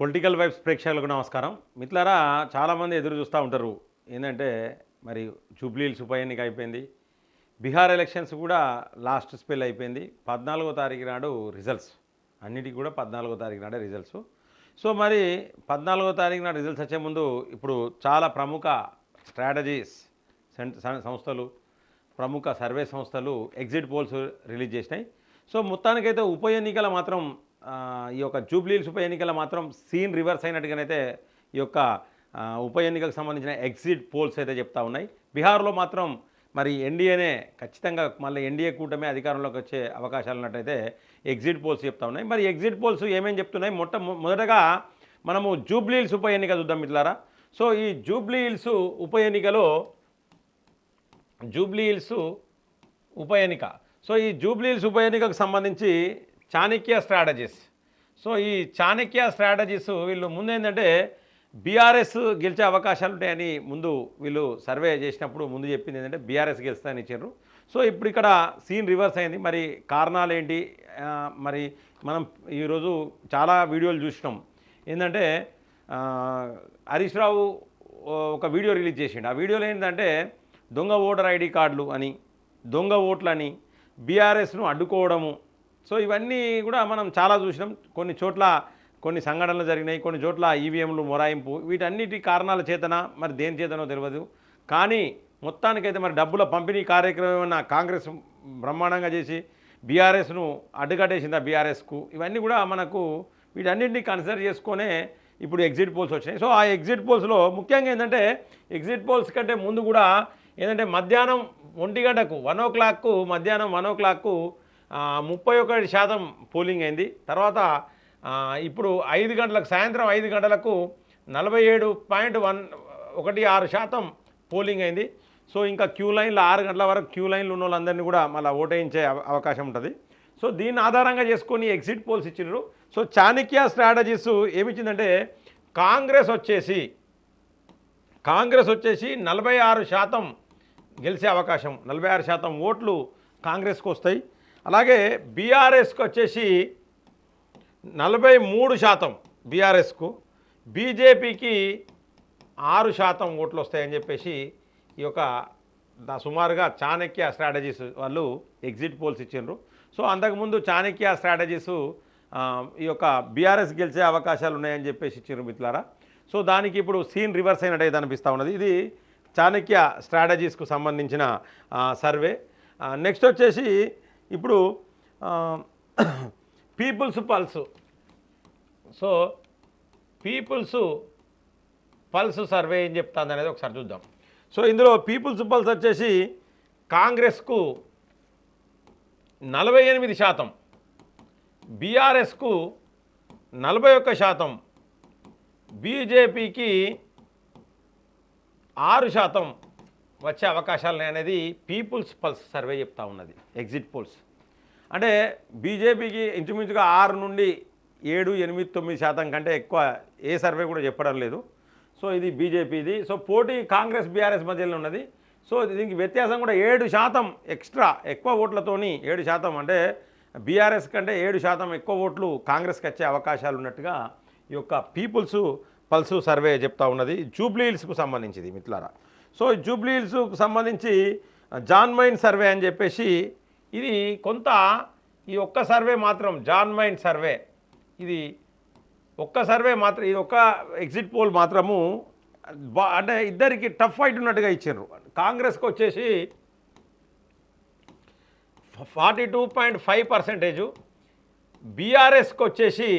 Political vibes ప్రేక్షకులకు నమస్కారం. మిత్రులారా చాలామంది ఎదురు చూస్తూ ఉంటారు. ఏంటంటే మరి జూబ్లీల్స్ ఉప ఎన్నిక అయిపోయింది. బీహార్ ఎలక్షన్స్ కూడా లాస్ట్ స్పెల్ అయిపోయింది. పద్నాలుగో తారీఖు నాడు రిజల్ట్స్. అన్నిటికీ కూడా పద్నాలుగో తారీఖు నాడే రిజల్ట్స్. సో మరి పద్నాలుగో తారీఖు నాడు రిజల్ట్స్ వచ్చే ముందు ఇప్పుడు చాలా ప్రముఖ స్ట్రాటజీస్ సంస్థలు ప్రముఖ సర్వే సంస్థలు ఎగ్జిట్ పోల్స్ రిలీజ్ చేసినాయి. సో మొత్తానికైతే ఉప ఎన్నికల మాత్రం ఈ యొక్క జూబ్లీల్స్ ఉప ఎన్నికల మాత్రం సీన్ రివర్స్ అయినట్టుగానైతే ఈ యొక్క ఉప ఎన్నికకు సంబంధించిన ఎగ్జిట్ పోల్స్ అయితే చెప్తా ఉన్నాయి. బీహార్లో మాత్రం మరి ఎన్డీఏనే ఖచ్చితంగా మళ్ళీ ఎన్డీఏ కూటమి అధికారంలోకి వచ్చే అవకాశాలు ఉన్నట్టయితే ఎగ్జిట్ పోల్స్ చెప్తా ఉన్నాయి. మరి ఎగ్జిట్ పోల్స్ ఏమేమి చెప్తున్నాయి? మొట్ట మొదటగా మనము జూబ్లీల్స్ ఉప ఎన్నిక చూద్దాం మిత్రులారా. సో ఈ జూబ్లీల్స్ ఉప ఎన్నికలో జూబ్లీ హిల్స్ ఉప ఎన్నిక. సో ఈ జూబ్లీ హిల్స్ ఉప ఎన్నికకు సంబంధించి చాణక్య స్ట్రాటజీస్ సో ఈ చాణక్య స్ట్రాటజీస్ వీళ్ళు ముందు ఏంటంటే బీఆర్ఎస్ గెలిచే అవకాశాలు ఉంటాయని ముందు వీళ్ళు సర్వే చేసినప్పుడు ముందు చెప్పింది ఏంటంటే బీఆర్ఎస్ గెలుస్తాయని ఇచ్చారు. సో ఇప్పుడు ఇక్కడ సీన్ రివర్స్ అయింది. మరి కారణాలు ఏంటి? మరి మనం ఈరోజు చాలా వీడియోలు చూసినాం. ఏంటంటే హరీష్ రావు ఒక వీడియో రిలీజ్ చేసిండు. ఆ వీడియోలో ఏంటంటే దొంగ ఓటర్ ఐడి కార్డులు అని దొంగ ఓట్లని బీఆర్ఎస్ను అడ్డుకోవడము సో ఇవన్నీ కూడా మనం చాలా చూసినాం. కొన్ని చోట్ల కొన్ని సంఘటనలు జరిగినాయి కొన్ని చోట్ల ఈవీఎంలు మొరాయింపు వీటన్నిటి కారణాల చేతన మరి దేని చేతనో తెలియదు కానీ మొత్తానికైతే మరి డబ్బుల పంపిణీ కార్యక్రమం ఏమన్నా కాంగ్రెస్ బ్రహ్మాండంగా చేసి బీఆర్ఎస్ను అడ్డుకట్టేసిందా బీఆర్ఎస్కు? ఇవన్నీ కూడా మనకు వీటన్నింటినీ కన్సిడర్ చేసుకొనే ఇప్పుడు ఎగ్జిట్ పోల్స్ వచ్చినాయి. సో ఆ ఎగ్జిట్ పోల్స్లో ముఖ్యంగా ఏంటంటే ఎగ్జిట్ పోల్స్ కంటే ముందు కూడా ఏంటంటే మధ్యాహ్నం ఒంటి గంటకు వన్ ఓ క్లాక్కు మధ్యాహ్నం వన్ ఓ క్లాక్కు ముప్పై ఒకటి శాతం పోలింగ్ అయింది. తర్వాత ఇప్పుడు ఐదు గంటలకు సాయంత్రం ఐదు గంటలకు నలభై ఏడు పాయింట్ వన్ ఒకటి ఆరు శాతం పోలింగ్ అయింది. సో ఇంకా క్యూ లైన్లో ఆరు గంటల వరకు క్యూ లైన్లు ఉన్న వాళ్ళందరినీ కూడా మళ్ళీ ఓటేయించే అవ- అవకాశం ఉంటుంది. సో దీన్ని ఆధారంగా చేసుకొని ఎగ్జిట్ పోల్స్ ఇచ్చినారు సో చాణక్య స్ట్రాటజీస్ ఏమిచ్చిందంటే కాంగ్రెస్ వచ్చేసి కాంగ్రెస్ వచ్చేసి నలభై ఆరు శాతం గెలిచే అవకాశం నలభై ఆరు శాతం ఓట్లు కాంగ్రెస్కి వస్తాయి. అలాగే బీఆర్ఎస్కి వచ్చేసి నలభై మూడు శాతం బీఆర్ఎస్కు బీజేపీకి ఆరు శాతం ఓట్లు వస్తాయని చెప్పేసి ఈ యొక్క దా- సుమారుగా చాణక్య స్ట్రాటజీస్ వాళ్ళు ఎగ్జిట్ పోల్స్ ఇచ్చిండ్రు. సో అంతకుముందు చాణక్య స్ట్రాటజీస్ ఈ యొక్క బీఆర్ఎస్ గెలిచే అవకాశాలు ఉన్నాయని చెప్పేసి ఇచ్చిండ్రు మిత్రులారా. సో దానికి ఇప్పుడు సీన్ రివర్స్ అయినట్టయితే అనిపిస్తూ ఉన్నది. ఇది చాణక్య స్ట్రాటజీస్కు సంబంధించిన సర్వే. నెక్స్ట్ వచ్చేసి ఇప్పుడు People's Pulse so People's Pulse survey ఏం చెప్తాంది అనేది ఒకసారి చూద్దాం. సో ఇందులో పీపుల్స్ పల్స్ వచ్చేసి కాంగ్రెస్కు నలభై ఎనిమిది శాతం బీఆర్ఎస్కు నలభై ఒక్క శాతం బీజేపీకి ఆరు శాతం వచ్చే అవకాశాలు అనేది పీపుల్స్ పల్స్ సర్వే చెప్తా ఉన్నది ఎగ్జిట్ పోల్స్. అంటే బీజేపీకి ఇంచుమించుగా ఆరు నుండి ఏడు ఎనిమిది తొమ్మిది శాతం కంటే ఎక్కువ ఏ సర్వే కూడా చెప్పడం లేదు. సో ఇది బీజేపీది. సో పోటీ కాంగ్రెస్ బీఆర్ఎస్ మధ్యలో ఉన్నది. సో దీనికి వ్యత్యాసం కూడా ఏడు శాతం ఎక్స్ట్రా ఎక్కువ ఓట్లతోని ఏడు శాతం అంటే బీఆర్ఎస్ కంటే ఏడు శాతం ఎక్కువ ఓట్లు కాంగ్రెస్కి వచ్చే అవకాశాలు ఉన్నట్టుగా ఈ యొక్క పీపుల్స్ పల్సు సర్వే చెప్తా ఉన్నది. జూబ్లీ హిల్స్కు సంబంధించింది మిత్రులారా. సో ఈ జూబ్లీ హిల్స్కు సంబంధించి జాన్ మైన్ సర్వే అని చెప్పేసి ఇది కొంత ఈ ఒక్క సర్వే మాత్రం జాన్ మైన్ సర్వే ఇది ఒక్క సర్వే మాత్రం ఇది ఒక్క ఎగ్జిట్ పోల్ మాత్రము అంటే ఇద్దరికి టఫ్ ఫైట్ ఉన్నట్టుగా ఇచ్చారు. కాంగ్రెస్కి వచ్చేసి forty two point five percentage బీఆర్ఎస్కి వచ్చేసి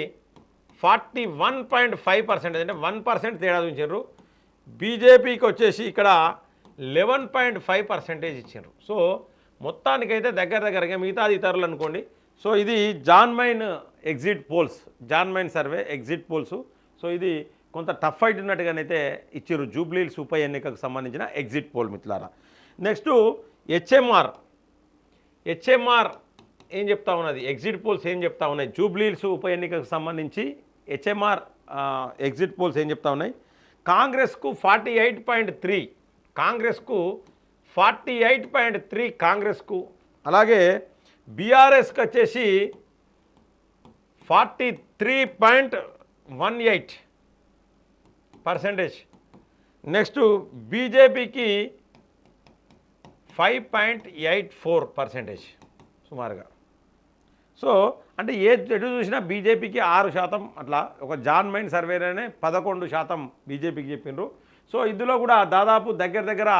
forty one point five percentage అంటే వన్ పర్సెంట్ తేడా ఉంచారు బీజేపీకి వచ్చేసి ఇక్కడ లెవెన్ పాయింట్ ఫైవ్ పర్సెంటేజ్ ఇచ్చారు సో మొత్తానికైతే దగ్గర దగ్గరగా మిగతాది ఇతరులు అనుకోండి. సో ఇది జాన్ మైన్ ఎగ్జిట్ పోల్స్ జాన్ మైన్ సర్వే ఎగ్జిట్ పోల్స్. సో ఇది కొంత టఫ్ ఫైట్ ఉన్నట్టుగానైతే ఇచ్చారు జూబ్లీల్స్ ఉప ఎన్నికకు సంబంధించిన ఎగ్జిట్ పోల్ మిత్రులారా. Next HMR. హెచ్ఎంఆర్ ఏం చెప్తా ఉన్నది? ఎగ్జిట్ పోల్స్ ఏం చెప్తా ఉన్నాయి? జూబ్లీల్స్ ఉప ఎన్నికకు సంబంధించి హెచ్ఎంఆర్ ఎగ్జిట్ పోల్స్ ఏం చెప్తా ఉన్నాయి? కాంగ్రెస్కు ఫార్టీ ఎయిట్ పాయింట్ త్రీ కాంగ్రెస్కు ఫార్టీ ఎయిట్ పాయింట్ త్రీ కాంగ్రెస్కు. అలాగే బీఆర్ఎస్కి వచ్చేసి forty three point one eight percentage. Next బీజేపీకి five point eight four percentage సుమారుగా. సో అంటే ఏ ఎటు చూసినా బీజేపీకి ఆరు శాతం అట్లా ఒక జాన్ మైండ్ సర్వేలోనే పదకొండు శాతం బీజేపీకి చెప్పిండ్రు సో ఇందులో కూడా దాదాపు దగ్గర దగ్గర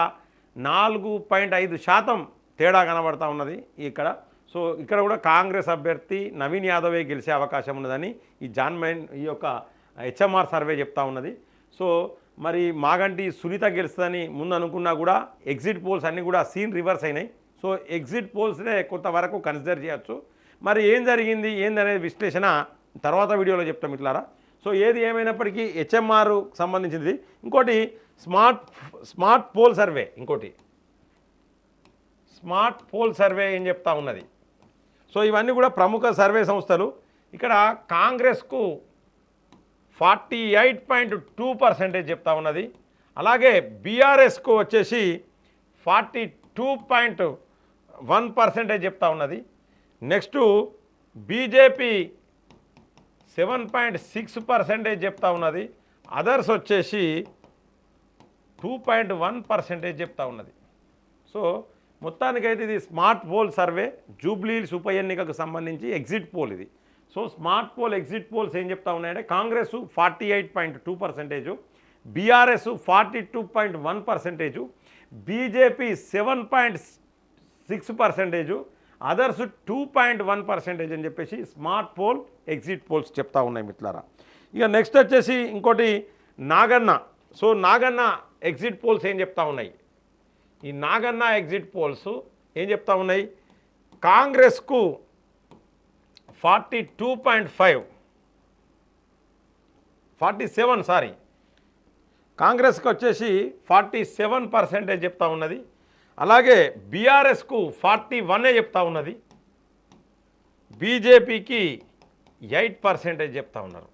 నాలుగు పాయింట్ ఐదు శాతం తేడా కనబడతా ఉన్నది ఇక్కడ. సో ఇక్కడ కూడా కాంగ్రెస్ అభ్యర్థి నవీన్ యాదవే గెలిచే అవకాశం ఉన్నదని ఈ జాన్ మైన్ ఈ యొక్క హెచ్ఎంఆర్ సర్వే చెప్తా ఉన్నది. సో మరి మాగంటి సునీత గెలుస్తుందని ముందు అనుకున్నా కూడా ఎగ్జిట్ పోల్స్ అన్నీ కూడా సీన్ రివర్స్ అయినాయి. సో ఎగ్జిట్ పోల్స్నే కొంతవరకు కన్సిడర్ చేయొచ్చు. మరి ఏం జరిగింది ఏందనేది విశ్లేషణ తర్వాత వీడియోలో చెప్తాం ఇట్లారా సో ఏది ఏమైనప్పటికీ హెచ్ఎంఆర్ సంబంధించింది ఇంకోటి స్మార్ట్ స్మార్ట్ పోల్ సర్వే ఇంకోటి. స్మార్ట్ పోల్ సర్వే ఏం చెప్తా ఉన్నది. సో ఇవన్నీ కూడా ప్రముఖ సర్వే సంస్థలు. ఇక్కడ కాంగ్రెస్కు forty eight point two percentage చెప్తా ఉన్నది. అలాగే బీఆర్ఎస్కు వచ్చేసి forty two point one percentage చెప్తా ఉన్నది. Next BJP seven point six percentage చెప్తా ఉన్నది. అదర్స్ వచ్చేసి టూ పాయింట్ వన్ పర్సెంటేజ్ చెప్తా ఉన్నది. సో మొత్తానికైతే ఇది స్మార్ట్ పోల్ సర్వే జూబ్లీల్స్ ఉప ఎన్నికకు సంబంధించి ఎగ్జిట్ పోల్ ఇది. So smart poll exit polls ఏం చెప్తా ఉన్నాయంటే Congress forty eight point two percentage BRS forty two point one percentage BJP seven point six percentage others two point one percentage అని చెప్పేసి smart poll exit polls చెప్తా ఉన్నాయి మిట్లారా ఇక next వచ్చేసి ఇంకోటి Naganna. So Naganna exit polls ఏం చెప్తా ఉన్నాయి? ఈ నాగన్న ఎగ్జిట్ పోల్స్ ఏం చెప్తా ఉన్నాయి? కాంగ్రెస్కు forty two point five forty seven sorry కాంగ్రెస్కి వచ్చేసి ఫార్టీ సెవెన్ పర్సెంటేజ్ చెప్తా ఉన్నది. అలాగే బీఆర్ఎస్కు ఫార్టీ వన్నే చెప్తా ఉన్నది. బీజేపీకి ఎయిట్ పర్సెంటేజ్ చెప్తా ఉన్నారు.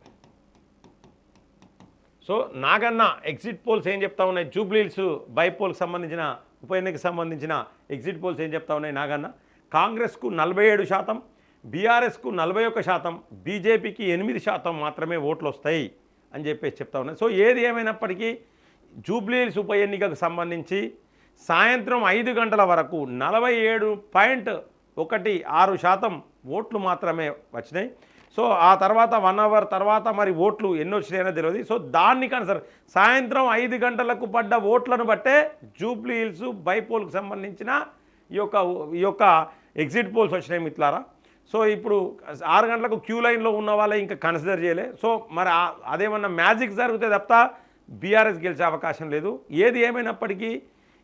సో నాగన్న ఎగ్జిట్ పోల్స్ ఏం చెప్తా ఉన్నాయి? జూబ్లీల్స్ బైపోల్కి సంబంధించిన ఉప ఎన్నికకి సంబంధించిన ఎగ్జిట్ పోల్స్ ఏం చెప్తా ఉన్నాయి నాగన్న? కాంగ్రెస్కు నలభై ఏడు శాతం బీఆర్ఎస్కు నలభై ఒక్క శాతం బీజేపీకి ఎనిమిది శాతం మాత్రమే ఓట్లు వస్తాయి అని చెప్పేసి చెప్తా ఉన్నాయి. సో ఏది ఏమైనప్పటికీ జూబ్లీల్స్ ఉప ఎన్నికకు సంబంధించి సాయంత్రం ఐదు గంటల వరకు నలభై ఏడు పాయింట్ ఒకటి ఆరు శాతం ఓట్లు మాత్రమే వచ్చినాయి. సో ఆ తర్వాత వన్ అవర్ తర్వాత మరి ఓట్లు ఎన్ని వచ్చినాయో తెలియదు సో దాన్ని కన్సర్ సాయంత్రం ఐదు గంటలకు పడ్డ ఓట్లను బట్టే జూబ్లీ హిల్స్ బైపోల్కి సంబంధించిన ఈ యొక్క ఈ యొక్క ఎగ్జిట్ పోల్స్ వచ్చినాయి మిత్రులారా. సో ఇప్పుడు ఆరు గంటలకు క్యూ లైన్లో ఉన్న వాళ్ళే ఇంకా కన్సిడర్ చేయలే. సో మరి అదేమన్నా మ్యాజిక్ జరిగితే తప్ప బీఆర్ఎస్ గెలిచే అవకాశం లేదు. ఏది ఏమైనప్పటికీ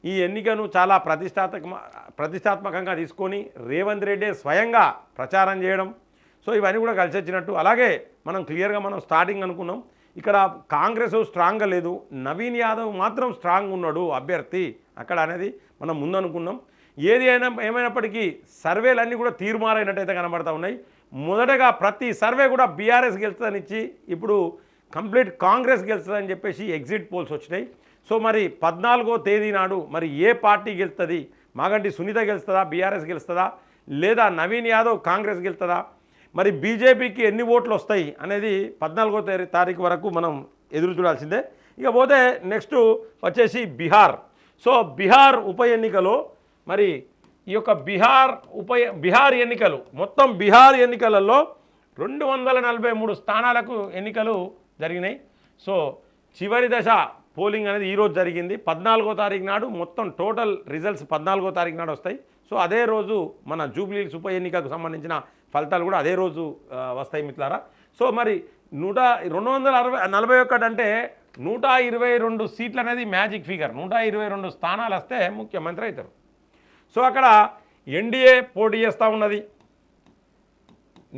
ఈ ఎన్నికను చాలా ప్రతిష్టాత్మక ప్రతిష్టాత్మకంగా తీసుకొని రేవంత్ రెడ్డి స్వయంగా ప్రచారం చేయడం. సో ఇవన్నీ కూడా కలిసి వచ్చినట్టు. అలాగే మనం క్లియర్గా మనం స్టార్టింగ్ అనుకున్నాం. ఇక్కడ కాంగ్రెస్ స్ట్రాంగ్గా లేదు. నవీన్ యాదవ్ మాత్రం స్ట్రాంగ్ ఉన్నాడు అభ్యర్థి అక్కడ అనేది మనం ముందనుకున్నాం ఏది అయినా ఏమైనప్పటికీ సర్వేలన్నీ కూడా తీర్మారైనట్టయితే కనబడతా ఉన్నాయి. మొదటగా ప్రతి సర్వే కూడా బీఆర్ఎస్ గెలుస్తుందని ఇచ్చి ఇప్పుడు కంప్లీట్ కాంగ్రెస్ గెలుస్తుందని చెప్పేసి ఎగ్జిట్ పోల్స్ వచ్చినాయి. సో మరి పద్నాలుగో తేదీ నాడు మరి ఏ పార్టీ గెలుస్తుంది? మాగంటి సునీత గెలుస్తుందా? బీఆర్ఎస్ గెలుస్తుందా? లేదా నవీన్ యాదవ్ కాంగ్రెస్ గెలుస్తుందా? మరి బీజేపీకి ఎన్ని ఓట్లు వస్తాయి అనేది పద్నాలుగో తారీ- తారీఖు వరకు మనం ఎదురు చూడాల్సిందే. ఇక పోతే నెక్స్ట్ వచ్చేసి బీహార్. సో బీహార్ ఉప ఎన్నికలో మరి ఈ యొక్క బీహార్ ఉప బీహార్ ఎన్నికలు మొత్తం బీహార్ ఎన్నికలలో రెండు వందల నలభై మూడు స్థానాలకు ఎన్నికలు జరిగినాయి. సో చివరి దశ పోలింగ్ అనేది ఈరోజు జరిగింది. పద్నాలుగో తారీఖు నాడు మొత్తం టోటల్ రిజల్ట్స్ పద్నాలుగో తారీఖు నాడు వస్తాయి. సో అదే రోజు మన జూబ్లీ ఉప ఎన్నికకు సంబంధించిన ఫలితాలు కూడా అదే రోజు వస్తాయి మిత్రులారా. సో మరి నూట రెండు వందల అరవై నలభై ఒకటి అంటే నూట ఇరవై రెండు సీట్లు అనేది మ్యాజిక్ ఫిగర్. నూట ఇరవై రెండు స్థానాలు వస్తే ముఖ్యమంత్రి అవుతారు. సో అక్కడ ఎన్డీఏ పోటీ చేస్తూ ఉన్నది.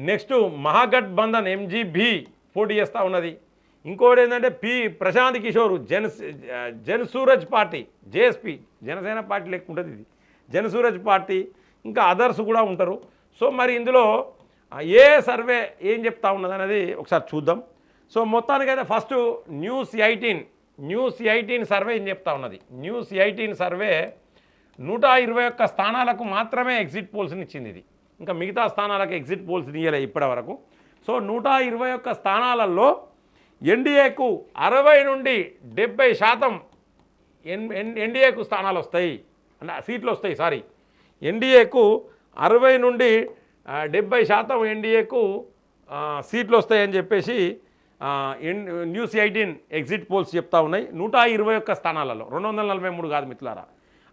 నెక్స్ట్ మహాగఠబంధన్ ఎంజీబీ పోటీ చేస్తూ ఉన్నది. ఇంకోటి ఏంటంటే పి ప్రశాంత్ కిషోర్ జన Jan Suraaj party JSP Janasena party లెక్క ఉంటుంది ఇది. జనసూరజ్ పార్టీ ఇంకా అదర్స్ కూడా ఉంటారు. సో మరి ఇందులో ఏ సర్వే ఏం చెప్తా ఉన్నది అనేది ఒకసారి చూద్దాం. సో మొత్తానికైతే first News eighteen News eighteen survey ఏం చెప్తా ఉన్నది. న్యూస్ ఎయిటీన్ సర్వే నూట ఇరవై ఒక్క స్థానాలకు మాత్రమే ఎగ్జిట్ పోల్స్ని ఇచ్చింది ఇది. ఇంకా మిగతా స్థానాలకు ఎగ్జిట్ పోల్స్ ఇయ్యలే ఇప్పటి వరకు. సో నూట ఇరవై ఒక్క స్థానాలలో ఎన్డీఏకు అరవై నుండి డెబ్బై శాతం ఎన్ ఎన్- ఎన్డీఏకు స్థానాలు వస్తాయి. అంటే సీట్లు వస్తాయి సారీ. ఎన్డీఏకు అరవై నుండి డెబ్బై శాతం ఎన్డీఏకు సీట్లు వస్తాయని చెప్పేసి ఎన్ న్యూస్ ఎయిటీన్ ఎగ్జిట్ పోల్స్ చెప్తా ఉన్నాయి. నూట ఇరవై ఒక్క స్థానాలలో రెండు వందల నలభై మూడు కాదు మిత్రులారా.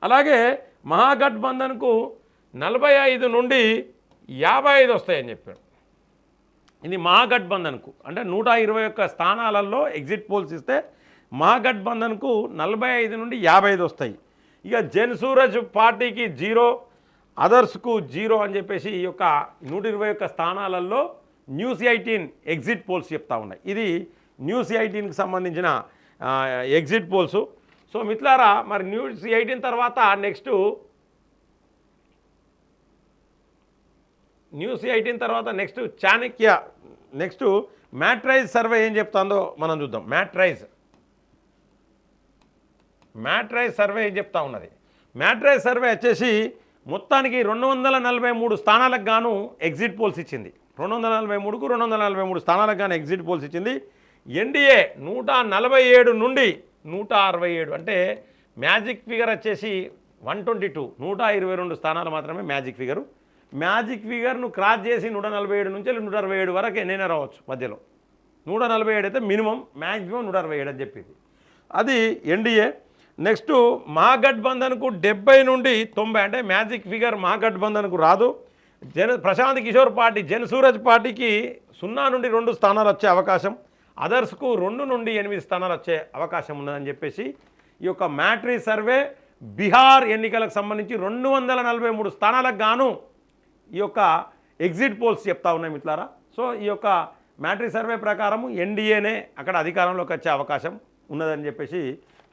అలాగే మహాగఠబంధన్కు నలభై ఐదు నుండి యాభై ఐదు వస్తాయని చెప్పాడు ఇది మహాగఠబంధన్కు అంటే నూట ఇరవై ఒక్క స్థానాలలో ఎగ్జిట్ పోల్స్ ఇస్తే మహాగఠబంధన్కు నలభై ఐదు నుండి యాభై ఐదు వస్తాయి. ఇక జన్ సూరజ్ పార్టీకి జీరో అదర్స్కు జీరో అని చెప్పేసి ఈ యొక్క నూట ఇరవై ఒక్క స్థానాలలో న్యూస్ ఎయిటీన్ ఎగ్జిట్ పోల్స్ చెప్తా ఉన్నాయి. ఇది న్యూస్ ఎయిటీన్కి సంబంధించిన ఎగ్జిట్ పోల్స్ సో మిత్లారా మరి న్యూస్ ఎయిటీన్ తర్వాత నెక్స్ట్ న్యూస్ ఎయిటీన్ తర్వాత next Chanakya next Matrize survey ఏం చెప్తాందో మనం చూద్దాం. మ్యాట్రైజ్. మ్యాట్రైజ్ సర్వే ఏం చెప్తా ఉన్నది? మ్యాట్రైజ్ సర్వే వచ్చేసి మొత్తానికి రెండు వందల నలభై మూడు స్థానాలకు గాను ఎగ్జిట్ పోల్స్ ఇచ్చింది. రెండు వందల నలభై మూడుకు రెండు వందల నలభై మూడు స్థానాలకు గాను ఎగ్జిట్ పోల్స్ ఇచ్చింది. ఎన్డీఏ నూట నలభై ఏడు నుండి నూట అరవై ఏడు అంటే మ్యాజిక్ ఫిగర్ వచ్చేసి వన్ ట్వంటీ టూ నూట ఇరవై రెండు స్థానాలు మాత్రమే మ్యాజిక్ ఫిగరు మ్యాజిక్ ఫిగర్ను క్రాస్ చేసి నూట నలభై ఏడు నుంచి నూట అరవై ఏడు వరకు ఎన్నైనా రావచ్చు మధ్యలో. నూట నలభై ఏడు అయితే మినిమం మ్యాక్సిమం నూట అరవై ఏడు అని చెప్పింది. అది ఎన్డీఏ నెక్స్ట్ మహాగఠబంధన్కు డెబ్బై నుండి తొంభై అంటే మ్యాజిక్ ఫిగర్ మహాగఠబంధన్కు రాదు. జన ప్రశాంత్ కిషోర్ పార్టీ జనసూరజ్ పార్టీకి సున్నా నుండి రెండు స్థానాలు వచ్చే అవకాశం. అదర్స్కు రెండు నుండి ఎనిమిది స్థానాలు వచ్చే అవకాశం ఉన్నదని చెప్పేసి ఈ యొక్క మ్యాట్రీ సర్వే బీహార్ ఎన్నికలకు సంబంధించి రెండు వందల నలభై మూడు స్థానాలకు గాను ఈ యొక్క ఎగ్జిట్ పోల్స్ చెప్తా ఉన్నాయి మిత్రులారా. సో ఈ యొక్క మ్యాట్రీ సర్వే ప్రకారం ఎన్డీఏనే అక్కడ అధికారంలోకి వచ్చే అవకాశం ఉన్నదని చెప్పేసి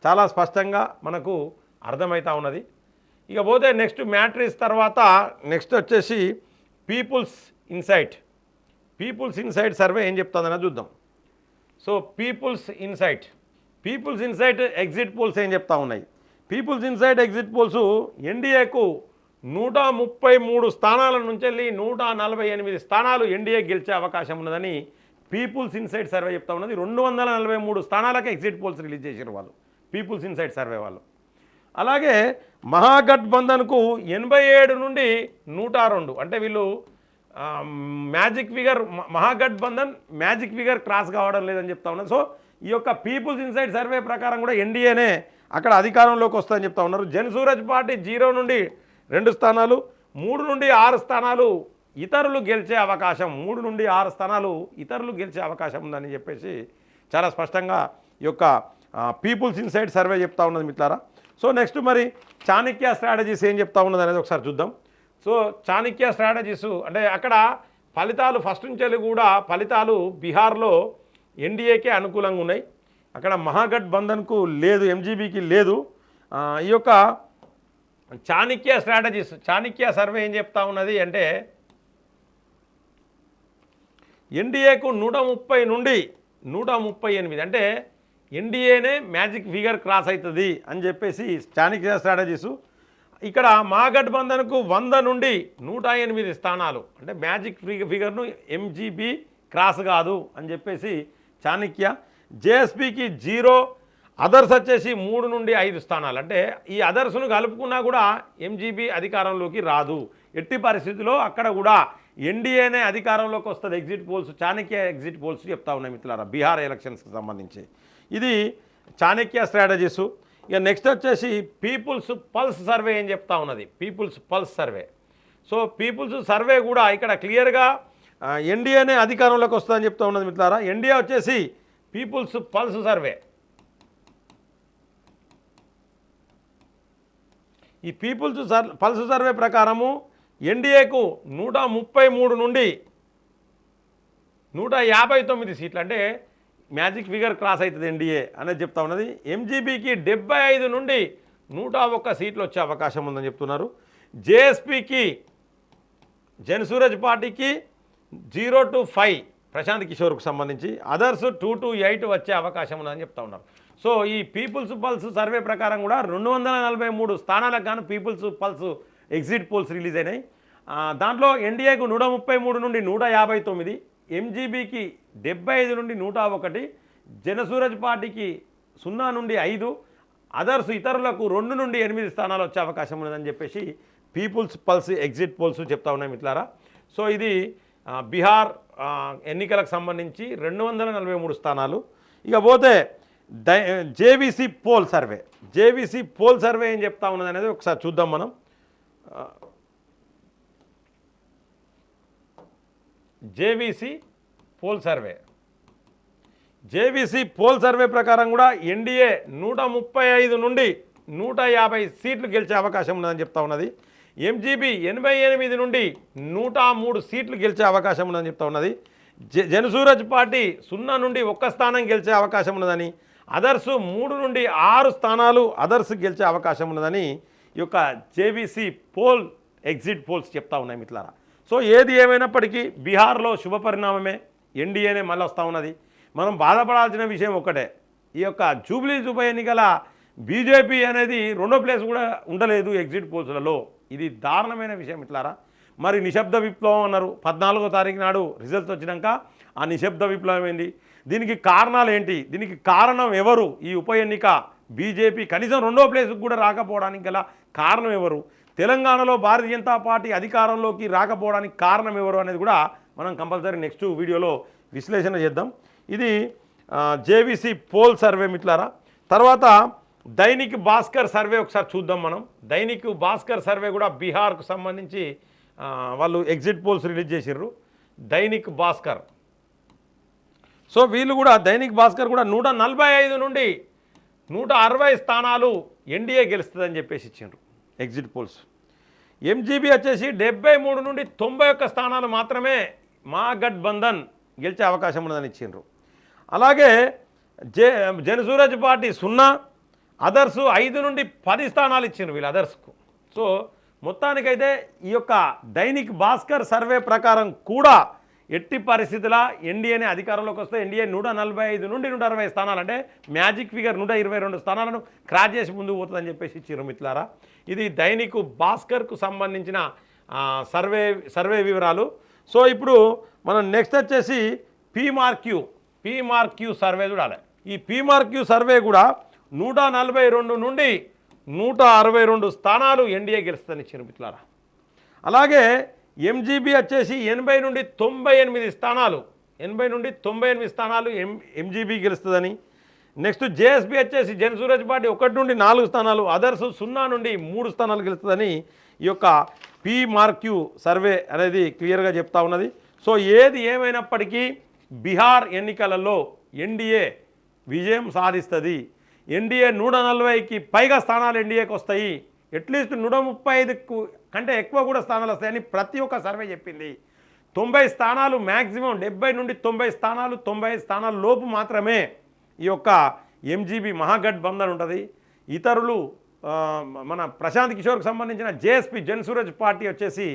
చాలా స్పష్టంగా మనకు అర్థమవుతా ఉన్నది. ఇక పోతే నెక్స్ట్ మ్యాట్రీస్ తర్వాత నెక్స్ట్ వచ్చేసి People's Insight. People's Insight survey ఏం చెప్తుందనే చూద్దాం. So People's Insight. People's Insight exit polls ఏం చెప్తా ఉన్నాయి. పీపుల్స్ ఇన్సైట్ ఎగ్జిట్ పోల్స్ ఎన్డీఏకు నూట ముప్పై మూడు స్థానాల నుంచి వెళ్ళి నూట నలభై ఎనిమిది స్థానాలు ఎన్డీఏ గెలిచే అవకాశం ఉన్నదని పీపుల్స్ ఇన్సైడ్ సర్వే చెప్తా ఉన్నది. రెండు వందల నలభై మూడు స్థానాలకు ఎగ్జిట్ పోల్స్ రిలీజ్ చేశారు వాళ్ళు పీపుల్స్ ఇన్సైడ్ సర్వే వాళ్ళు. అలాగే మహాగఠబంధన్కు ఎనభై ఏడు నుండి నూట రెండు అంటే వీళ్ళు magic figure Mahagathbandhan magic figure cross కావడం లేదని చెప్తా ఉన్నారు సో ఈ యొక్క పీపుల్స్ ఇన్సైడ్ సర్వే ప్రకారం కూడా ఎన్డీఏనే అక్కడ అధికారంలోకి వస్తుందని చెప్తా ఉన్నారు. జన్ సూరజ్ పార్టీ జీరో నుండి రెండు స్థానాలు మూడు నుండి ఆరు స్థానాలు ఇతరులు గెలిచే అవకాశం మూడు నుండి ఆరు స్థానాలు ఇతరులు గెలిచే అవకాశం ఉందని చెప్పేసి చాలా స్పష్టంగా ఈ యొక్క పీపుల్స్ ఇన్సైడ్ సర్వే చెప్తా ఉన్నది మిత్రారా సో నెక్స్ట్ మరి చాణక్య స్ట్రాటజీస్ ఏం చెప్తా ఉన్నది అనేది ఒకసారి చూద్దాం. సో చాణక్య స్ట్రాటజీస్ అంటే అక్కడ ఫలితాలు ఫస్ట్ నుంచి కూడా ఫలితాలు బీహార్లో ఎన్డీఏకే అనుకూలంగా ఉన్నాయి. అక్కడ మహాగఠబంధన్కు లేదు ఎంజీబీకి లేదు. ఈ యొక్క చాణక్య స్ట్రాటజీస్ చాణక్య సర్వే ఏం చెప్తా ఉన్నది అంటే ఎన్డీఏకు నూట ముప్పై నుండి నూట ముప్పై ఎనిమిది అంటే ఎన్డీఏనే మ్యాజిక్ ఫిగర్ క్రాస్ అవుతుంది అని చెప్పేసి చాణక్య స్ట్రాటజీసు. ఇక్కడ మహాగఠబంధన్కు వంద నుండి నూట ఎనిమిది స్థానాలు అంటే మ్యాజిక్ ఫిగ- ఫిగర్ను ఎంజీబీ క్రాస్ కాదు అని చెప్పేసి చాణక్య. జేఎస్పీకి జీరో అదర్స్ వచ్చేసి మూడు నుండి ఐదు స్థానాలు. అంటే ఈ అదర్స్ను కలుపుకున్నా కూడా ఎంజీబీ అధికారంలోకి రాదు. ఎట్టి పరిస్థితుల్లో అక్కడ కూడా ఎన్డీఏనే అధికారంలోకి వస్తుంది. Exit polls Chanakya exit polls చెప్తా ఉన్నాయి మిత్రులారా బీహార్ ఎలక్షన్స్కి సంబంధించి. ఇది చాణక్య స్ట్రాటజీసు ఇక నెక్స్ట్ వచ్చేసి పీపుల్స్ పల్స్ సర్వే అని చెప్తా ఉన్నది. People's Pulse survey so People's survey కూడా ఇక్కడ క్లియర్గా ఎన్డీఏనే అధికారంలోకి వస్తుందని చెప్తా ఉన్నది మిత్రులారా. ఎన్డీఏ వచ్చేసి పీపుల్స్ పల్స్ సర్వే ఈ పీపుల్స్ సర్ పల్స్ సర్వే ప్రకారము ఎన్డీఏకు నూట ముప్పై మూడు నుండి నూట యాభై తొమ్మిది సీట్లు. అంటే మ్యాజిక్ ఫిగర్ క్రాస్ అవుతుంది ఎన్డీఏ అనేది చెప్తా ఉన్నది. ఎంజీబీకి డెబ్బై ఐదు నుండి నూట ఒక్క సీట్లు వచ్చే అవకాశం ఉందని చెప్తున్నారు. జేఎస్పీకి జన్ సూరజ్ పార్టీకి జీరో టు ఫైవ్ ప్రశాంత్ కిషోర్కు సంబంధించి అదర్స్ టూ టు ఎయిట్ వచ్చే అవకాశం ఉందని చెప్తా ఉన్నారు. సో ఈ పీపుల్స్ పల్స్ సర్వే ప్రకారం కూడా రెండు వందల నలభై మూడు స్థానాలకు గాను People's Pulse exit polls release అయినాయి. దాంట్లో ఎన్డీఏకు నూట ముప్పై మూడు నుండి నూట యాభై తొమ్మిది ఎంజీబీకి డెబ్బై ఐదు నుండి నూట ఒకటి జనసూరజ్ పార్టీకి సున్నా నుండి ఐదు అదర్స్ ఇతరులకు రెండు నుండి ఎనిమిది స్థానాలు వచ్చే అవకాశం ఉన్నదని చెప్పేసి పీపుల్స్ పల్స్ ఎగ్జిట్ పోల్స్ చెప్తా ఉన్నాయి మిట్లారా సో ఇది బీహార్ ఎన్నికలకు సంబంధించి రెండు వందల నలభై మూడు స్థానాలు. ఇకపోతే JVC poll survey. JVC poll survey ఏం చెప్తా ఉన్నది అనేది ఒకసారి చూద్దాం మనం. JVC poll survey. JVC poll survey ప్రకారం కూడా ఎన్డీఏ నూట ముప్పై ఐదు నుండి నూట యాభై సీట్లు గెలిచే అవకాశం ఉన్నదని చెప్తా ఉన్నది. ఎంజీబీ ఎనభై ఎనిమిది నుండి నూట మూడు సీట్లు గెలిచే అవకాశం ఉందని చెప్తా ఉన్నది. జ జనసూరజ్ పార్టీ సున్నా నుండి ఒక్క స్థానం గెలిచే అవకాశం ఉన్నదని అదర్సు మూడు నుండి ఆరు స్థానాలు అదర్స్ గెలిచే అవకాశం ఉన్నదని ఈ యొక్క జేవీసీ పోల్ ఎగ్జిట్ పోల్స్ చెప్తా ఉన్నాయి మిత్రులారా. సో ఏది ఏమైనప్పటికీ బీహార్లో శుభ పరిణామమే ఎన్డీఏనే మళ్ళీ వస్తూ ఉన్నది. మనం బాధపడాల్సిన విషయం ఒక్కటే ఈ యొక్క జూబ్లీ ఉప ఎన్నికల బీజేపీ అనేది రెండో ప్లేస్ కూడా ఉండలేదు ఎగ్జిట్ పోల్స్లలో. ఇది దారుణమైన విషయం ఇట్లారా మరి నిశ్శబ్ద విప్లవం అన్నారు పద్నాలుగో తారీఖు నాడు రిజల్ట్స్ వచ్చినాక ఆ నిశ్శబ్ద విప్లవం ఏంది? దీనికి కారణాలు ఏంటి? దీనికి కారణం ఎవరు? ఈ ఉప ఎన్నిక బీజేపీ కనీసం రెండో ప్లేస్కి కూడా రాకపోవడానికి గల కారణం ఎవరు? తెలంగాణలో భారతీయ జనతా పార్టీ అధికారంలోకి రాకపోవడానికి కారణం ఎవరు అనేది కూడా మనం కంపల్సరీ నెక్స్ట్ వీడియోలో విశ్లేషణ చేద్దాం. ఇది జేవీసీ పోల్ సర్వే మిట్లారా తర్వాత దైనిక్ భాస్కర్ సర్వే ఒకసారి చూద్దాం మనం. దైనిక్ భాస్కర్ సర్వే కూడా బీహార్కు సంబంధించి వాళ్ళు ఎగ్జిట్ పోల్స్ రిలీజ్ చేసిర్రు. దైనిక్ భాస్కర్. సో వీళ్ళు కూడా దైనిక్ భాస్కర్ కూడా నూట నలభై ఐదు నుండి నూట అరవై స్థానాలు ఎన్డీఏ గెలుస్తుందని చెప్పేసి ఇచ్చిండ్రు. ఎగ్జిట్ పోల్స్ ఎంజీబీ వచ్చేసి డెబ్బై మూడు నుండి తొంభై ఒక్క స్థానాలు మాత్రమే మా గఠబంధన్ గెలిచే అవకాశం ఉన్నదని ఇచ్చిండ్రు. అలాగే జే జనసూరజ్ పార్టీ సున్నా అదర్స్ ఐదు నుండి పది స్థానాలు ఇచ్చిండ్రు వీళ్ళు అదర్స్కు. సో మొత్తానికైతే ఈ యొక్క దైనిక్ భాస్కర్ సర్వే ప్రకారం కూడా ఎట్టి పరిస్థితుల ఎన్డీఏనే అధికారంలోకి వస్తే ఎన్డీఏ నూట నలభై ఐదు నుండి నూట అరవై స్థానాలు అంటే మ్యాజిక్ ఫిగర్ నూట ఇరవై రెండు స్థానాలను క్రాచ్ చేసి ముందుకు పోతుందని చెప్పేసి ఇచ్చిర్రు మిత్రులారా. ఇది దైనిక్ భాస్కర్కు సంబంధించిన సర్వే సర్వే వివరాలు. సో ఇప్పుడు మనం నెక్స్ట్ వచ్చేసి పీమార్క్యూ పీమార్క్యూ సర్వే చూడాలి. ఈ పీమార్క్యూ సర్వే కూడా నూట నలభై రెండు నుండి నూట అరవై రెండు స్థానాలు ఎన్డీఏ గెలుస్తుందని ఇచ్చిన అలాగే ఎంజీబీ వచ్చేసి ఎనభై నుండి తొంభై ఎనిమిది స్థానాలు. ఎనభై నుండి తొంభై ఎనిమిది స్థానాలు ఎం ఎంజీబీ గెలుస్తుందని. నెక్స్ట్ జేఎస్బీ వచ్చేసి జనసూరజ్ పార్టీ ఒకటి నుండి నాలుగు స్థానాలు అదర్స్ సున్నా నుండి మూడు స్థానాలు గెలుస్తుందని ఈ యొక్క పీ మార్క్యూ సర్వే అనేది క్లియర్గా చెప్తా ఉన్నది. సో ఏది ఏమైనప్పటికీ బీహార్ ఎన్నికలలో ఎన్డీఏ విజయం సాధిస్తుంది. ఎన్డీఏ నూట నలభైకి పైగా స్థానాలు ఎన్డీఏకి వస్తాయి. అట్లీస్ట్ నూట ముప్పై ఐదుకు కంటే ఎక్కువ కూడా స్థానాలు వస్తాయని ప్రతి ఒక్క సర్వే చెప్పింది. తొంభై స్థానాలు మ్యాక్సిమం డెబ్బై నుండి తొంభై స్థానాలు తొంభై స్థానాల లోపు మాత్రమే ఈ యొక్క ఎంజీబీ మహాగఠబంధన్ ఉంటుంది. ఇతరులు మన ప్రశాంత్ కిషోర్కి సంబంధించిన జేఎస్పీ జన్సూరజ్ పార్టీ వచ్చేసి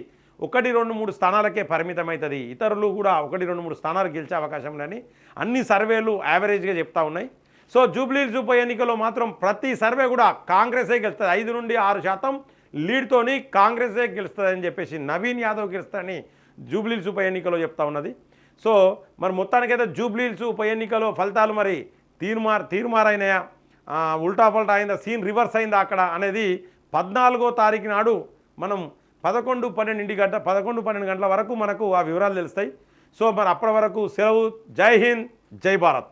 ఒకటి రెండు మూడు స్థానాలకే పరిమితమవుతుంది ఇతరులు కూడా ఒకటి రెండు మూడు స్థానాలు గెలిచే అవకాశం లేని అన్ని సర్వేలు యావరేజ్గా చెప్తా ఉన్నాయి. సో జూబ్లీహిల్స్ ఉప ఎన్నికలో మాత్రం ప్రతి సర్వే కూడా కాంగ్రెసే గెలుస్తుంది. ఐదు నుండి ఆరు శాతం లీడ్తోని కాంగ్రెసే గెలుస్తుందని చెప్పేసి నవీన్ యాదవ్ గెలుస్తాడని జూబ్లీల్స్ ఉప ఎన్నికలో చెప్తా ఉన్నది. సో మరి మొత్తానికైతే జూబ్లీల్స్ ఉప ఎన్నికలో ఫలితాలు మరి తీర్మార్ తీర్మారైనాయా? ఉల్టాపల్టా ఉల్టా పల్టా అయిందా? సీన్ రివర్స్ అయిందా అక్కడ అనేది పద్నాలుగో తారీఖు నాడు మనం పదకొండు పన్నెండింటి గంట పదకొండు పన్నెండు గంటల వరకు మనకు ఆ వివరాలు తెలుస్తాయి. సో మరి అప్పటి వరకు సెలవు. జై హింద్ జై భారత్.